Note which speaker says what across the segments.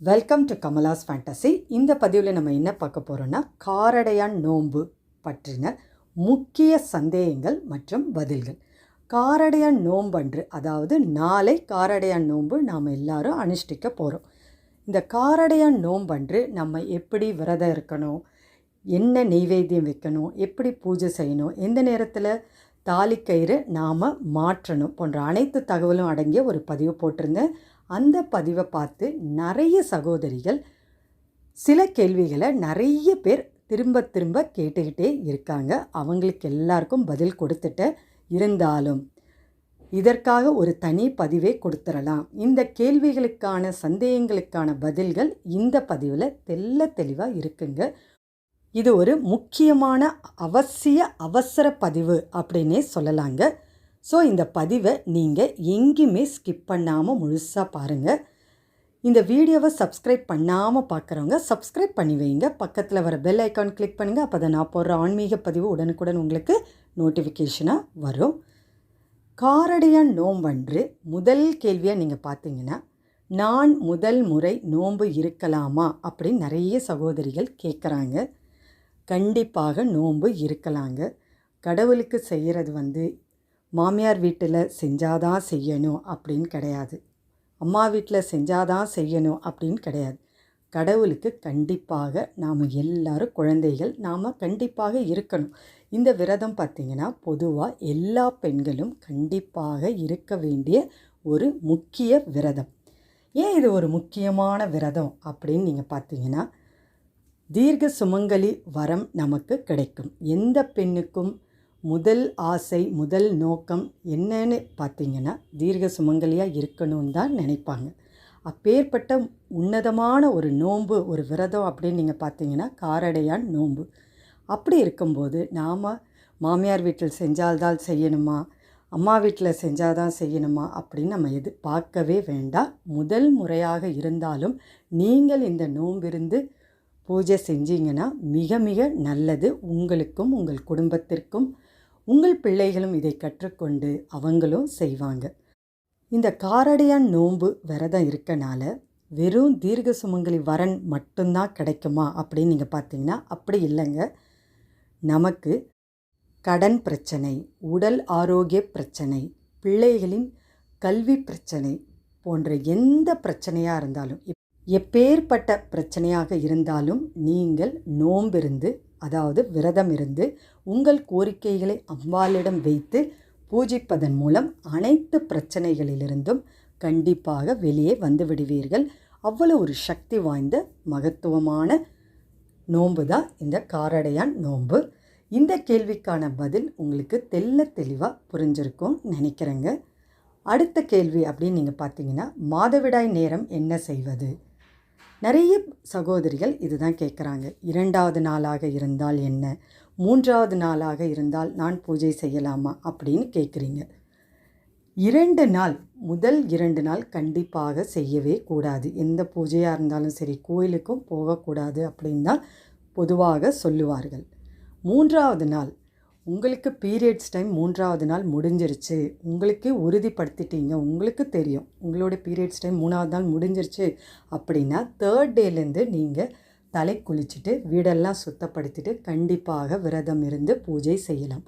Speaker 1: Welcome to Kamala's fantasy இந்த பதிவில் நம்ம என்ன பார்க்க போகிறோன்னா காரடையான் நோன்பு பற்றின முக்கிய சந்தேகங்கள் மற்றும் பதில்கள். காரடையான் நோன்பன்று அதாவது நாளை காரடையான் நோன்பு நாம் எல்லாரும் அனுஷ்டிக்க போகிறோம் இந்த காரடையான் நோன்பன்று நம்ம எப்படி விரதம் இருக்கணும் என்ன நெய்வேத்தியம் வைக்கணும் எப்படி பூஜை செய்யணும் எந்த நேரத்தில் தாலிக்கயிறு நாம் மாற்றணும் போன்ற அனைத்து தகவலும் அடங்கிய ஒரு பதிவு போட்டிருந்தேன் அந்த பதிவை பார்த்து நிறைய சகோதரிகள் சில கேள்விகளை நிறைய பேர் திரும்ப திரும்ப கேட்டுக்கிட்டே இருக்காங்க. அவங்களுக்கு எல்லாருக்கும் பதில் கொடுத்துட்டேன் இருந்தாலும் இதற்காக ஒரு தனி பதிவே கொடுத்துடலாம் இந்த கேள்விகளுக்கான சந்தேகங்களுக்கான பதில்கள் இந்த பதிவில் தெல்ல தெளிவாக இருக்குங்க. இது ஒரு முக்கியமான அவசிய அவசர பதிவு அப்படின்னே சொல்லலாங்க. ஸோ இந்த பதிவை நீங்கள் எங்கேயுமே ஸ்கிப் பண்ணாமல் முழுசாக பாருங்கள் இந்த வீடியோவை சப்ஸ்கிரைப் பண்ணாமல் பார்க்குறவங்க சப்ஸ்கிரைப் பண்ணி வைங்க. பக்கத்தில் வர பெல் ஐக்கான் கிளிக் பண்ணுங்கள் அப்போ தான் நான் போடுற ஆன்மீக பதிவு உடனுக்குடன் உங்களுக்கு நோட்டிஃபிகேஷனாக வரும். காரடையான் நோம்பன்று முதல் கேள்வியாக நீங்கள் பார்த்தீங்கன்னா நான் முதல் முறை நோன்பு இருக்கலாமா அப்படின்னு நிறைய சகோதரிகள் கேட்குறாங்க கண்டிப்பாக நோன்பு இருக்கலாங்க. கடவுளுக்கு செய்கிறது வந்து மாமியார் வீட்டில் செஞ்சாதான் செய்யணும் அப்படின்னு கிடையாது. அம்மா வீட்டில் செஞ்சாதான் செய்யணும் அப்படின்னு கிடையாது. கடவுளுக்கு கண்டிப்பாக நாம் எல்லாரும் குழந்தைகள் நாம் கண்டிப்பாக இருக்கணும். இந்த விரதம் பார்த்திங்கன்னா பொதுவாக எல்லா பெண்களும் கண்டிப்பாக இருக்க வேண்டிய ஒரு முக்கிய விரதம். ஏன் இது ஒரு முக்கியமான விரதம் அப்படின்னு நீங்கள் பார்த்தீங்கன்னா தீர்க்க சுமங்கலி வரம் நமக்கு கிடைக்கும். எந்த பெண்ணுக்கும் முதல் ஆசை முதல் நோக்கம் என்னன்னு பார்த்தீங்கன்னா தீர்க்க சுமங்கலியாக இருக்கணும்னு தான் நினைப்பாங்க. அப்பேற்பட்ட உன்னதமான ஒரு நோன்பு ஒரு விரதம் அப்படின்னு நீங்கள் பார்த்தீங்கன்னா காரடையான் நோன்பு. அப்படி இருக்கும்போது நாம் மாமியார் வீட்டில் செஞ்சால்தான் செய்யணுமா? அம்மா வீட்டில் செஞ்சால் தான் செய்யணுமா? அப்படின்னு நம்ம எது பார்க்கவே வேண்டாம். முதல் முறையாக இருந்தாலும் நீங்கள் இந்த நோன்பிருந்து பூஜை செஞ்சீங்கன்னா மிக மிக நல்லது உங்களுக்கும் உங்கள் குடும்பத்திற்கும். உங்கள் பிள்ளைகளும் இதை கற்றுக்கொண்டு அவங்களும் செய்வாங்க. இந்த காரடையான் நோன்பு விரதம் இருக்கனால வெறும் தீர்க்க சுமங்கலி வரன் மட்டும்தான் கிடைக்குமா அப்படின்னு நீங்கள் பார்த்தீங்கன்னா அப்படி இல்லைங்க. நமக்கு கடன் பிரச்சனை உடல் ஆரோக்கிய பிரச்சனை பிள்ளைகளின் கல்வி பிரச்சனை போன்ற எந்த பிரச்சனையாக இருந்தாலும் எப்பேற்பட்ட பிரச்சனையாக இருந்தாலும் நீங்கள் நோம்பிருந்து அதாவது விரதம் இருந்து உங்கள் கோரிக்கைகளை அம்பாளிடம் வைத்து பூஜிப்பதன் மூலம் அனைத்து பிரச்சனைகளிலிருந்தும் கண்டிப்பாக வெளியே வந்து விடுவீர்கள் அவ்வளோ ஒரு சக்தி வாய்ந்த மகத்துவமான நோன்பு தான் இந்த காரடையான் நோன்பு? இந்த கேள்விக்கான பதில் உங்களுக்கு தெல்ல தெளிவாக புரிஞ்சிருக்கும் நினைக்கிறேங்க. அடுத்த கேள்வி அப்படின்னு நீங்கள் பார்த்தீங்கன்னா மாதவிடாய் நேரம் என்ன செய்வது? நிறைய சகோதரிகள் இதுதான் கேட்குறாங்க. இரண்டாவது நாளாக இருந்தால் என்ன? மூன்றாவது நாளாக இருந்தால் நான் பூஜை செய்யலாமா? அப்படின்னு கேட்குறீங்க. இரண்டு நாள் முதல் இரண்டு நாள் கண்டிப்பாக செய்யவே கூடாது. எந்த பூஜையாக இருந்தாலும் சரி கோயிலுக்கும் போகக்கூடாது அப்படின்னு தான் பொதுவாக சொல்லுவார்கள். மூன்றாவது நாள் உங்களுக்கு பீரியட்ஸ் டைம் மூன்றாவது நாள் முடிஞ்சிருச்சு. உங்களுக்கே உறுதிப்படுத்திட்டீங்க. உங்களுக்கு தெரியும். உங்களோட பீரியட்ஸ் டைம் மூணாவது நாள் முடிஞ்சிருச்சு அப்படின்னா தேர்ட் டேலேருந்து நீங்கள் தலை குளிச்சுட்டு வீடெல்லாம் சுத்தப்படுத்திட்டு கண்டிப்பாக விரதம் இருந்து பூஜை செய்யலாம்.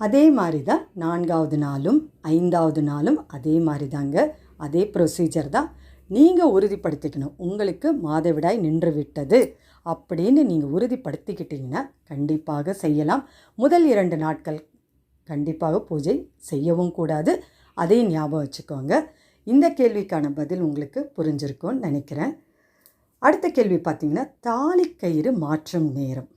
Speaker 1: அதே மாதிரி தான் நான்காவது நாளும் ஐந்தாவது நாளும் அதே மாதிரி தாங்க அதே ப்ரொசீஜர் தான் நீங்கள் உறுதிப்படுத்திக்கணும். உங்களுக்கு மாதவிடாய் நின்று விட்டது. அப்படின்னு நீங்கள் உறுதிப்படுத்திக்கிட்டிங்கன்னா கண்டிப்பாக செய்யலாம். முதல் இரண்டு நாட்கள் கண்டிப்பாக பூஜை செய்யவும் கூடாது. அதையும் ஞாபகம் வச்சுக்கோங்க. இந்த கேள்விக்கான பதில் உங்களுக்கு புரிஞ்சிருக்கும்னு நினைக்கிறேன். அடுத்த கேள்வி பார்த்திங்கன்னா தாலிக்கயிறு மாற்றும் நேரம்.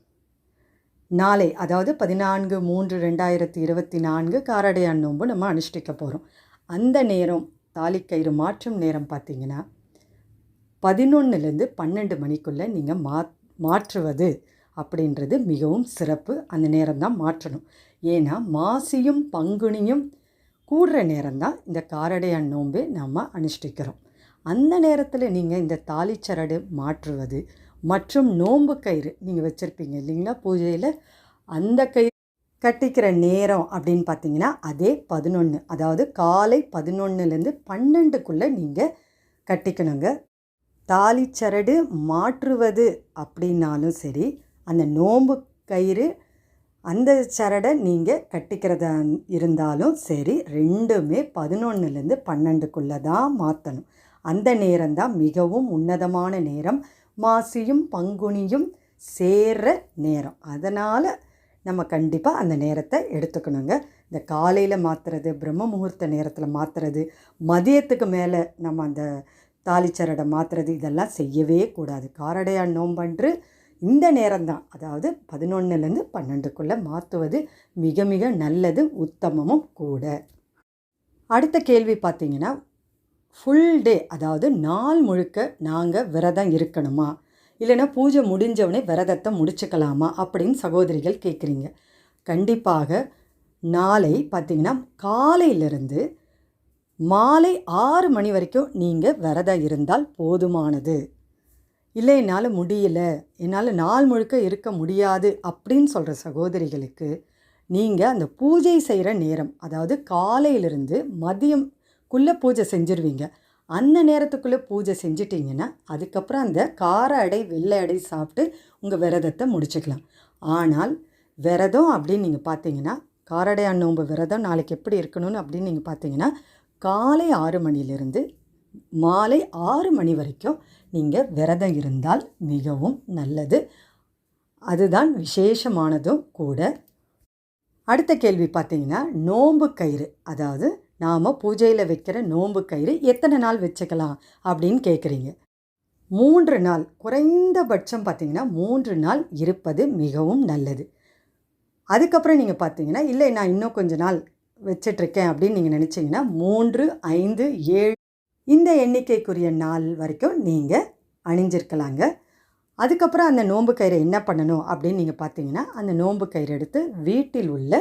Speaker 1: நாளை அதாவது பதினான்கு மூன்று ரெண்டாயிரத்தி இருபத்தி நான்கு காரடையான் நோன்பு நம்ம அனுஷ்டிக்க போகிறோம் அந்த நேரம் தாலிக்கயிறு மாற்றும் நேரம் பார்த்திங்கன்னா பதினொன்றுலேருந்து பன்னெண்டு மணிக்குள்ளே நீங்கள் மாத் மாற்றுவது அப்படின்றது மிகவும் சிறப்பு. அந்த நேரம்தான் மாற்றணும். ஏன்னா மாசியும் பங்குனியும் கூடுற நேரம்தான் இந்த காரடையான் நோன்பு நம்ம அனுஷ்டிக்கிறோம். அந்த நேரத்தில் நீங்கள் இந்த தாலிச்சரடு மாற்றுவது மற்றும் நோன்பு கயிறு நீங்கள் வச்சுருப்பீங்க இல்லைங்களா பூஜையில்? அந்த கயிறு கட்டிக்கிற நேரம் அப்படின்னு பார்த்தீங்கன்னா அதே பதினொன்று அதாவது காலை பதினொன்றுலேருந்து பன்னெண்டுக்குள்ளே நீங்கள் கட்டிக்கணுங்க. தாலிச்சரடு மாற்றுவது அப்படின்னாலும் சரி அந்த நோன்பு கயிறு அந்த சரடை நீங்கள் கட்டிக்கிறதா இருந்தாலும் சரி ரெண்டுமே பதினொன்றுலேருந்து பன்னெண்டுக்குள்ளே தான் மாற்றணும் அந்த நேரம்தான் மிகவும் உன்னதமான நேரம். மாசியும் பங்குனியும் சேர்ற நேரம். அதனால் நம்ம கண்டிப்பாக அந்த நேரத்தை எடுத்துக்கணுங்க. இந்த காலையில் மாற்றுறது பிரம்ம முகூர்த்த நேரத்தில் மாற்றுறது மதியத்துக்கு மேலே நம்ம அந்த தாலிச்சரடை மாற்றுறது இதெல்லாம் செய்யவே கூடாது. காரடையான் நோம்பன்று இந்த நேரம்தான் அதாவது பதினொன்றுலேருந்து பன்னெண்டுக்குள்ளே மாற்றுவது மிக மிக நல்லது உத்தமமும் கூட. அடுத்த கேள்வி பார்த்தீங்கன்னா ஃபுல் டே அதாவது நாள் முழுக்க நாங்கள் விரதம் இருக்கணுமா? இல்லைன்னா பூஜை முடிஞ்சவனே விரதத்தை முடிச்சுக்கலாமா? அப்படின்னு சகோதரிகள் கேட்குறீங்க. கண்டிப்பாக நாளை பார்த்திங்கன்னா காலையிலிருந்து மாலை ஆறு மணி வரைக்கும் நீங்கள் விரதம் இருந்தால் போதுமானது. இல்லை என்னால் முடியல என்னால் நாள் முழுக்க இருக்க முடியாது அப்படின்னு சொல்கிற சகோதரிகளுக்கு நீங்கள் அந்த பூஜை செய்கிற நேரம் அதாவது காலையிலிருந்து மதியம் குள்ளே பூஜை செஞ்சுருவீங்க. அந்த நேரத்துக்குள்ளே பூஜை செஞ்சிட்டிங்கன்னா அதுக்கப்புறம் அந்த கார அடை வெள்ளை அடை சாப்பிட்டு உங்கள் விரதத்தை முடிச்சுக்கலாம். ஆனால் விரதம் அப்படின்னு நீங்கள் பார்த்தீங்கன்னா காரடை நோன்பு விரதம் நாளைக்கு எப்படி இருக்கணும்னு அப்படின்னு நீங்கள் பார்த்தீங்கன்னா காலை ஆறு மணிலிருந்து மாலை ஆறு மணி வரைக்கும் நீங்கள் விரதம் இருந்தால் மிகவும் நல்லது. அதுதான் விசேஷமானதும் கூட. அடுத்த கேள்வி பார்த்தீங்கன்னா நோம்பு கயிறு. அதாவது நாம் பூஜையில் வைக்கிற நோம்பு கயிறு எத்தனை நாள் வச்சுக்கலாம் அப்படின்னு கேட்குறீங்க மூன்று நாள் குறைந்தபட்சம் பார்த்தீங்கன்னா மூன்று நாள் இருப்பது மிகவும் நல்லது. அதுக்கப்புறம் நீங்கள் பார்த்தீங்கன்னா இல்லை நான் இன்னும் கொஞ்ச நாள் வச்சிட்ருக்கேன் அப்படின்னு நீங்கள் நினச்சிங்கன்னா மூன்று ஐந்து ஏழு இந்த எண்ணிக்கைக்குரிய நாள் வரைக்கும் நீங்கள் அணிஞ்சிருக்கலாங்க. அதுக்கப்புறம் அந்த நோன்பு கயிறை என்ன பண்ணணும் அப்படின்னு நீங்கள் பார்த்தீங்கன்னா அந்த நோன்பு கயிறு எடுத்து வீட்டில் உள்ள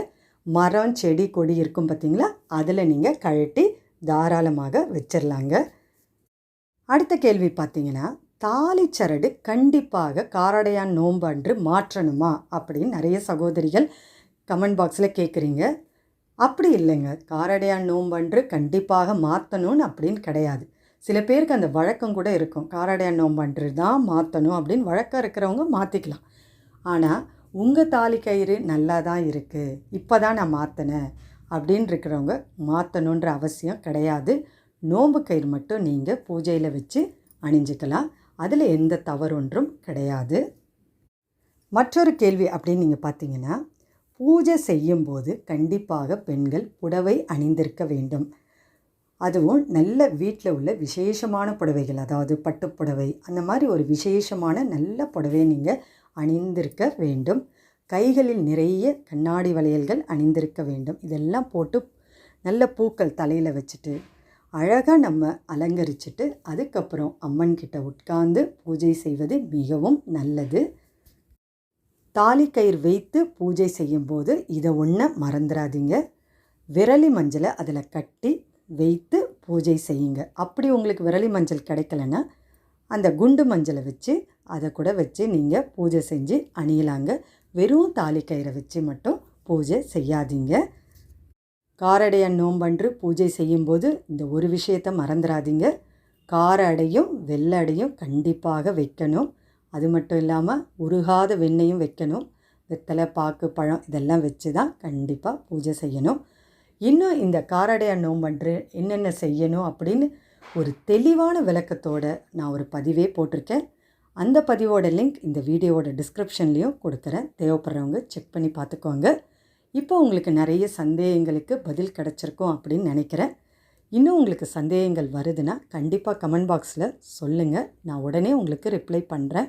Speaker 1: மரம் செடி கொடி இருக்கும் பார்த்தீங்களா அதில் நீங்கள் கழட்டி தாராளமாக வச்சிடலாங்க அடுத்த கேள்வி பார்த்தீங்கன்னா சரடு கண்டிப்பாக காரடையான் நோன்பு அன்று மாற்றணுமா அப்படின்னு நிறைய சகோதரிகள் கமெண்ட் பாக்ஸில் கேட்குறீங்க அப்படி இல்லைங்க. காரடையான் நோம்பன்று கண்டிப்பாக மாற்றணும்னு அப்படின்னு கிடையாது. சில பேருக்கு அந்த வழக்கம் கூட இருக்கும். காரடையான் நோம்பன்று தான் மாற்றணும் அப்படின்னு வழக்கம் இருக்கிறவங்க மாற்றிக்கலாம் ஆனால் உங்கள் தாலி கயிறு நல்லா தான் இருக்குது இப்போ தான் நான் மாற்றினேன் அப்படின்னு இருக்கிறவங்க மாற்றணுன்ற அவசியம் கிடையாது. நோம்பு கயிறு மட்டும் நீங்கள் பூஜையில் வச்சு அணிஞ்சிக்கலாம். அதில் எந்த தவறொன்றும் கிடையாது. மற்றொரு கேள்வி அப்படின்னு நீங்கள் பார்த்தீங்கன்னா பூஜை செய்யும்போது கண்டிப்பாக பெண்கள் புடவை அணிந்திருக்க வேண்டும். அதுவும் நல்ல வீட்டில் உள்ள விசேஷமான புடவைகள் அதாவது பட்டுப்புடவை அந்த மாதிரி ஒரு விசேஷமான நல்ல புடவையை நீங்கள் அணிந்திருக்க வேண்டும். கைகளில் நிறைய கண்ணாடி வளையல்கள் அணிந்திருக்க வேண்டும். இதெல்லாம் போட்டு நல்ல பூக்கள் தலையில் வச்சுட்டு அழகாக நம்ம அலங்கரிச்சுட்டு அதுக்கப்புறம் அம்மன் கிட்ட உட்கார்ந்து பூஜை செய்வது மிகவும் நல்லது. தாலி கயிறு வைத்து பூஜை செய்யும்போது இதை ஒன்று மறந்துடாதீங்க விரலி மஞ்சளை அதில் கட்டி வைத்து பூஜை செய்யுங்க. அப்படி உங்களுக்கு விரலி மஞ்சள் கிடைக்கலன்னா அந்த குண்டு மஞ்சளை வச்சு அதை கூட வச்சு நீங்கள் பூஜை செஞ்சு அணியலாங்க. வெறும் தாலி கயிறை வச்சு மட்டும் பூஜை செய்யாதீங்க. காரடைய நோம்பன்று பூஜை செய்யும்போது இந்த ஒரு விஷயத்தை மறந்துடாதீங்க கார அடையும் வெள்ளை அடையும் கண்டிப்பாக வைக்கணும். அது மட்டும் இல்லாமல் உருகாத வெண்ணையும் வைக்கணும். வெத்தலை பாக்கு பழம் இதெல்லாம் வச்சு தான் கண்டிப்பாக பூஜை செய்யணும். இன்னும் இந்த காரடையா நோம்பன்று என்னென்ன செய்யணும் அப்படின்னு ஒரு தெளிவான விளக்கத்தோடு நான் ஒரு பதிவே போட்டிருக்கேன். அந்த பதிவோட லிங்க் இந்த வீடியோவோட டிஸ்கிரிப்ஷன்லேயும் கொடுக்குறேன். தேவைப்படுறவங்க செக் பண்ணி பார்த்துக்கோங்க. இப்போ உங்களுக்கு நிறைய சந்தேகங்களுக்கு பதில் கிடச்சிருக்கும் அப்படின்னு நினைக்கிறேன். இன்னும் உங்களுக்கு சந்தேகங்கள் வருதுன்னா கண்டிப்பாக கமெண்ட் பாக்ஸில் சொல்லுங்கள் நான் உடனே உங்களுக்கு ரிப்ளை பண்ணுறேன்